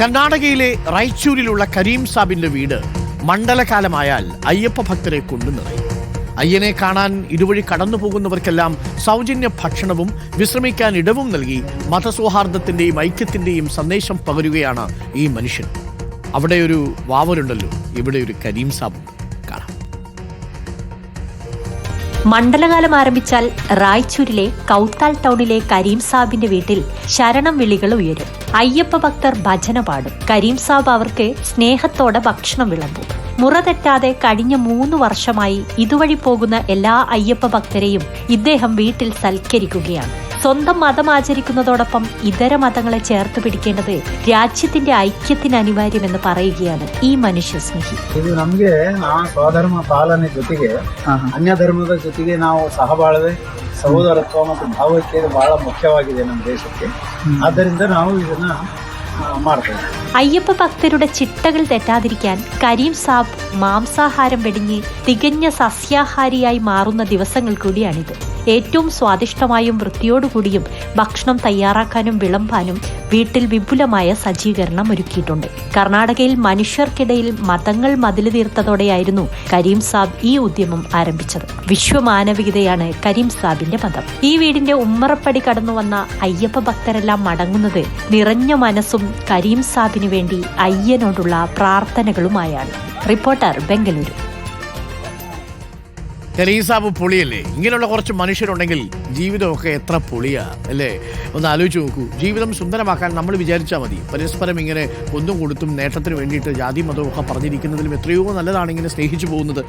കർണാടകയിലെ റൈച്ചൂരിലുള്ള കരീം സാബിന്റെ വീട് മണ്ഡലകാലമായാൽ അയ്യപ്പ ഭക്തരെ കൊണ്ടു നിറയും. അയ്യനെ കാണാൻ ഇതുവഴി കടന്നു പോകുന്നവർക്കെല്ലാം സൗജന്യ ഭക്ഷണവും വിശ്രമിക്കാൻ ഇടവും നൽകി മതസൗഹാർദ്ദത്തിന്റെയും ഐക്യത്തിന്റെയും സന്ദേശം പകരുകയാണ് ഈ മനുഷ്യൻ. അവിടെ ഒരു വാവലുണ്ടല്ലോ ഇവിടെ ഒരു കരീം സാബുണ്ട്. മണ്ഡലകാലം ആരംഭിച്ചാൽ റായ്ചൂരിലെ കൗത്താൽ ടൗണിലെ കരീം സാബിന്റെ വീട്ടിൽ ശരണം വിളികൾ ഉയരും. അയ്യപ്പ ഭക്തർ ഭജന പാടും. കരീം സാബ് അവർക്ക് സ്നേഹത്തോടെ ഭക്ഷണം വിളമ്പും. മുറ തെറ്റാതെ കഴിഞ്ഞ മൂന്ന് വർഷമായി ഇതുവഴി പോകുന്ന എല്ലാ അയ്യപ്പ ഭക്തരെയും ഇദ്ദേഹം വീട്ടിൽ സൽക്കരിക്കുകയാണ്. സ്വന്തം മതം ആചരിക്കുന്നതോടൊപ്പം ഇതര മതങ്ങളെ ചേർത്ത് പിടിക്കേണ്ടത് രാജ്യത്തിന്റെ ഐക്യത്തിന് അനിവാര്യമെന്ന് പറയുകയാണ് ഈ മനുഷ്യസ്നേഹി ಇದು ನಮಗೆ ನಾ ಸ್ವಧರ್ಮ ಪಾಲನೆ ಜೊತೆಗೆ ಅನ್ಯ ಧರ್ಮದ ಜೊತೆಗೆ ನಾವು ಸಹಬಾಳ್ವೆ ಸಹೋದರತ್ವ ಮತ್ತು ಭಾವೈಕ್ಯತೆ ಬಹಳ ಮುಖ್ಯವಾಗಿದೆ ನಮ್ಮ ದೇಶಕ್ಕೆ ಆದ್ದರಿಂದ ನಾವು ಇದನ್ನ ಆ, ಮಾಡ್ತೇವೆ അയ്യപ്പ ഭക്തരുടെ ചിട്ടകൾ തെറ്റാതിരിക്കാൻ കരീം സാബ് മാംസാഹാരം വെടിഞ്ഞ് തികഞ്ഞ സസ്യാഹാരിയായി മാറുന്ന ദിവസങ്ങൾ കൂടിയാണിത്. ഏറ്റവും സ്വാദിഷ്ടമായും വൃത്തിയോടുകൂടിയും ഭക്ഷണം തയ്യാറാക്കാനും വിളമ്പാനും വീട്ടിൽ വിപുലമായ സജ്ജീകരണം ഒരുക്കിയിട്ടുണ്ട്. കർണാടകയിൽ മനുഷ്യർക്കിടയിൽ മതങ്ങൾ മതിൽ തീർത്തതോടെയായിരുന്നു കരീം സാബ് ഈ ഉദ്യമം ആരംഭിച്ചത്. വിശ്വമാനവികതയാണ് കരീം സാബിന്റെ മതം ഈ വീടിന്റെ ഉമ്മറപ്പടി കടന്നു വന്ന അയ്യപ്പ ഭക്തരെല്ലാം മടങ്ങുന്നത് നിറഞ്ഞ മനസ്സും കരീം സാബിനു വേണ്ടി അയ്യനോടുള്ള പ്രാർത്ഥനകളുമായാണ്. റിപ്പോർട്ടർ ബംഗളൂരു. കരീം സാബ് പൊളിയല്ലേ? ഇങ്ങനെയുള്ള കുറച്ച് മനുഷ്യരുണ്ടെങ്കിൽ ജീവിതമൊക്കെ എത്ര പൊളിയാ അല്ലേ? ഒന്ന് ആലോചിച്ച് നോക്കൂ. ജീവിതം സുന്ദരമാക്കാൻ നമ്മൾ വിചാരിച്ചാൽ മതി. പരസ്പരം ഇങ്ങനെ ഒന്നും കൊടുത്തും നേട്ടത്തിന് വേണ്ടിയിട്ട് ജാതി മതമൊക്കെ പറഞ്ഞിരിക്കുന്നതിലും എത്രയോ നല്ലതാണ് ഇങ്ങനെ സ്നേഹിച്ചു പോകുന്നത്.